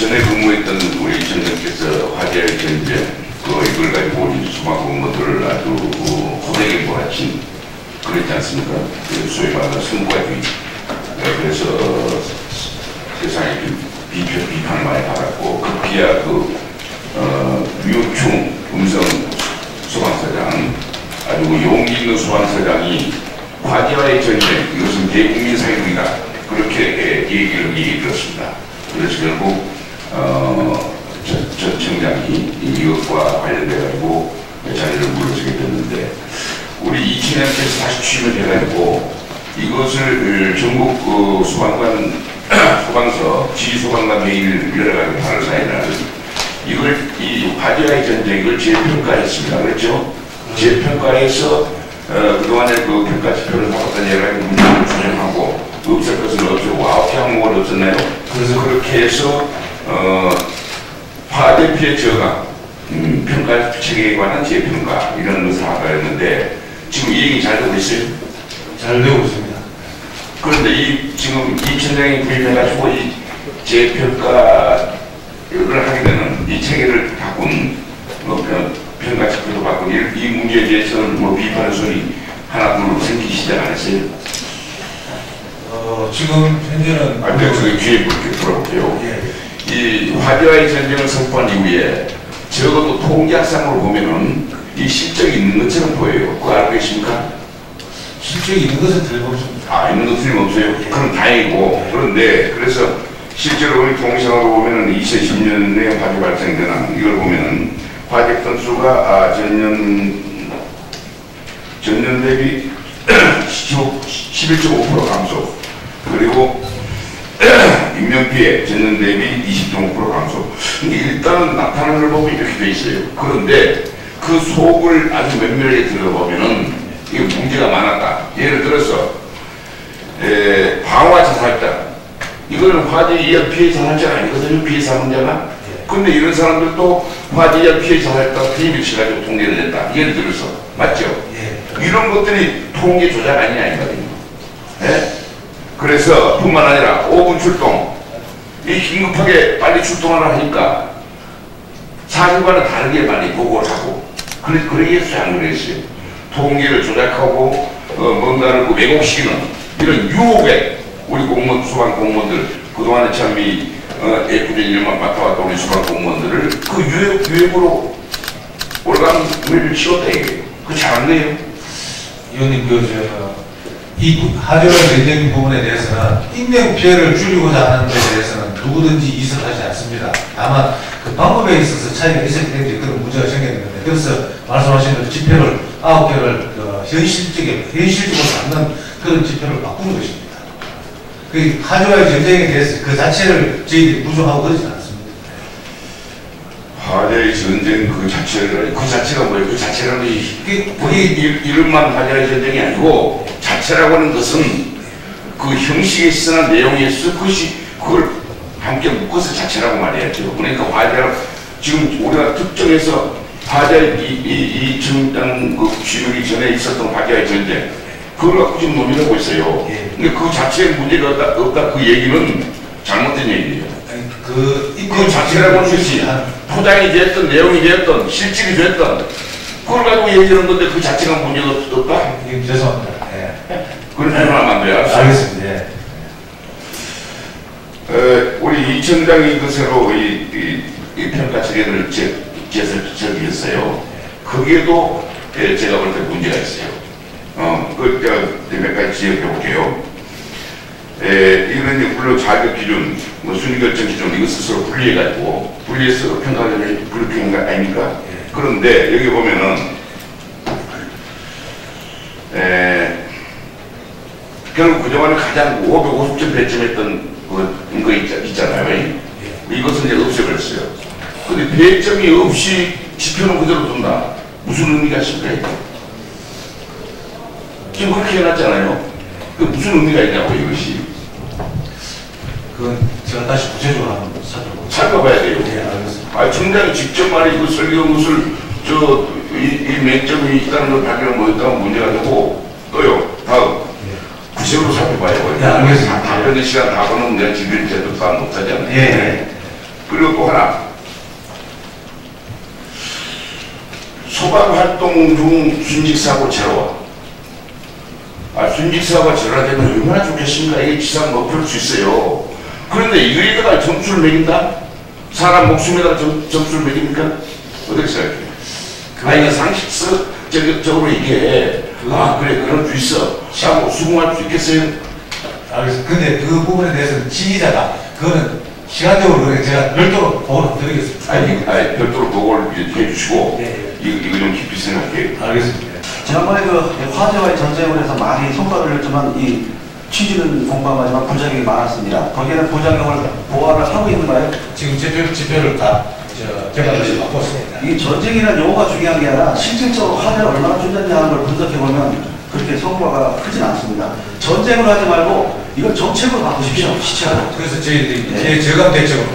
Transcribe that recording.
전에 근무했던 우리 전장께서 화재의 전쟁, 그 이걸 가지고 수박 공무들을 아주 그 호되게 몰아친 그랬지 않습니까? 그 소위 말하는 성과주의. 네, 그래서 어, 세상에 그 비표, 비판을 많이 받았고, 그 비하 그, 어, 유충 음성 소방서장, 아주 그 용기 있는 소방서장이 화재와의 전쟁, 이것은 대국민 사회주의다. 그렇게 예, 얘기를 얘기 들었습니다. 그래서 결국, 어, 전, 전 청장이 이것과 관련돼가지고 자리를 물러서게 됐는데, 우리 이천년께서 다시 취임을 해가지고 이것을 전국 그 소방관 소방서 지휘소방관 회의를 열어가지고 8월 4일날 이걸 이 화재와의 전쟁을 재평가했습니다. 그렇죠? 재평가해서 어, 그동안에 그 평가 지표를 바꿨던 여러 가지 문제를 조정하고 없을 것은 없고 아홉 항목을 없었나요? 그래서 그렇게 해서 어, 피해 저감 음, 평가 체계에 관한 재평가 이런 것을 하가했는데 지금 이 얘기 잘 되고 있어요? 잘 되고 있습니다. 그런데 이 지금 이 천장이 구입해가지고 이 재평가를 하게 되는 이 체계를 바꾼 뭐 평- 평가 체계도 바꾼 이, 이 문제에 대해서는 뭐 비판의 소리 하나 둘 생기기 시작 안 했어요? 어, 지금 현재는 아, 내가 그 귀에 그렇게 들어볼게요. 예, 이 화재와의 전쟁을 선포한 이후에 적어도 통계학상으로 보면은 이 실적이 있는 것처럼 보여요. 그거 알고 계십니까? 실적이 있는 것은 틀림없습니다. 아, 있는 거 틀림없어요. 그럼 다행이고. 그런데, 그래서 실제로 우리 통상으로 보면은 2010년에 화재 발생되는 이걸 보면은 화재 건수가 아, 전년, 전년 대비 11.5% 감소. 그리고 인명피해 전년 대비 20.5% 감소. 근데 일단은 나타나는 걸 보면 이렇게 돼 있어요. 그런데 그 속을 아주 면밀하게 들어보면은 이게 문제가 많았다. 예를 들어서 에, 방화 자살자 이거는 화재 이역 피해 자살자가 아니거든요. 피해 사망자가. 근데 이런 사람들도 화재 이역 피해 자살자 피해를 가지고 통계를 냈다. 예를 들어서 맞죠? 예. 이런 것들이 통계 조작 아니냐 이거든요. 예? 그래서 뿐만 아니라 5분 출동 이 긴급하게 빨리 출동하라 하니까 사실과는 다르게 많이 보고를 하고 그래, 그러기에 안 그랬어요. 통계를 조작하고 어, 뭔가를 그 왜곡시키는 이런 유혹에 우리 공무원 수반 공무원들 그동안에 참이 어, 애꿎은 일만 맡아왔던 우리 수반 공무원들을 그 유혹, 유혹으로 올가을 치웠다 이거예요. 그 잘한 거예요. 의원님, 그, 저, 이 하재와 전쟁 부분에 대해서는 인명 피해를 줄이고자 하는 데 대해서는 누구든지 이석하지 않습니다. 다만 그 방법에 있어서 차이가 있었기 때문에 그런 문제가 생겼는데 그래서 말씀하신 대로 지표를 아홉 개를 그 현실적인 현실적으로 맞는 그런 지표를 바꾸는 것입니다. 그 하재와의 전쟁에 대해서 그 자체를 저희들이 부정하고 그러지 않습니다. 화재의 전쟁 그 자체를 그 자체가 뭐예요? 그 자체라는 이 그게 이- 이름만 화재의 전쟁이 아니고 자체라고 하는 것은 그 형식에 있으나 내용에 있어 그것이 그걸 함께 묶어서 자체라고 말해야죠. 그러니까 화재라 지금 우리가 특정해서 화재 이이 정당 그 취임하기 전에 있었던 화재의 전쟁 그걸 갖고 지금 논의하고 있어요. 예. 근데 그 자체에 문제가 없다, 없다 그 얘기는 잘못된 얘기예요. 그 그 자체라고 하는 것이 포장이 됐던 내용이 됐던 실질이 됐던 그걸 가지고 얘기하는 건데 그 자체가 문제가 없다? 예, 죄송합니다. 예. 그런 표현하면 안 돼요. 알겠습니다. 예. 어, 우리 이청장이 그 새로 이, 이, 이 평가 체계를 제, 제설, 제기했어요. 거기에도 예, 제가 볼 때 문제가 있어요. 어, 그, 저, 몇 가지 지적해 볼게요. 에, 이거는 이제 물론 자격 기준, 뭐 순위 결정 기준, 이거 스스로 분리해가지고, 분리해서 평가하는 불평가 아닙니까? 예. 그런데 여기 보면은, 에, 그동안에 가장 550점 배점했던 그, 거 있, 있잖아요. 예. 이것은 이제 없애버렸어요. 근데 배점이 없이 지표는 그대로 둔다. 무슨 의미가 있을까요? 지금 그렇게 해놨잖아요. 그 무슨 의미가 있냐고 이것이. 그건 제가 다시 구체적으로 한번. 살펴봐야 돼요. 예, 알겠습니다. 아, 청장이 직접 말이 그 설계한 것을 저, 이, 이 맹점이 있다는 걸 발견한 거였다면 문제가 되고, 또요, 다음. 구체적으로 답변의 시간 다 보면 제대로 다 못하지 않나요? 예, 예. 그리고 또 하나 소방 활동 중 순직사고 제로화 아, 순직사고가 제로화되면 얼마나 좋겠습니까? 이게 지상 높일 수 있어요. 그런데 이거에다가 점수를 매긴다? 사람 목숨에다가 점, 점수를 매깁니까? 어떻게 생각해요? 아, 이거 상식적으로 이게, 아, 그래, 그럴 수 있어. 하고 수긍할 수 있겠어요? 알겠습니다. 근데 그 부분에 대해서는 지휘자가 그거는 시간적으로 그래 제가 별도로 보고를 드리겠습니다. 아니, 아니, 별도로 보고를 이제 해주시고, 네, 이거, 이거 좀 깊이 생각해요. 알겠습니다. 지난번에 그 화재와의 전쟁을 해서 많이 성과를 냈지만 이 취지는 공감하지만 부작용이 많았습니다. 거기에는 부작용을 보완을 하고 있는가요? 지금 지표, 지표를 다 다시 바꿨습니다. 이 전쟁이라는 용어가 중요한 게 아니라 실질적으로 화재를 얼마나 하는 걸 분석해보면 그렇게 성과가 크진 않습니다. 전쟁을 하지 말고 이걸 정책으로 바꾸십시오. 시체를. 그래서 저희들이 네. 제 저감 대책으로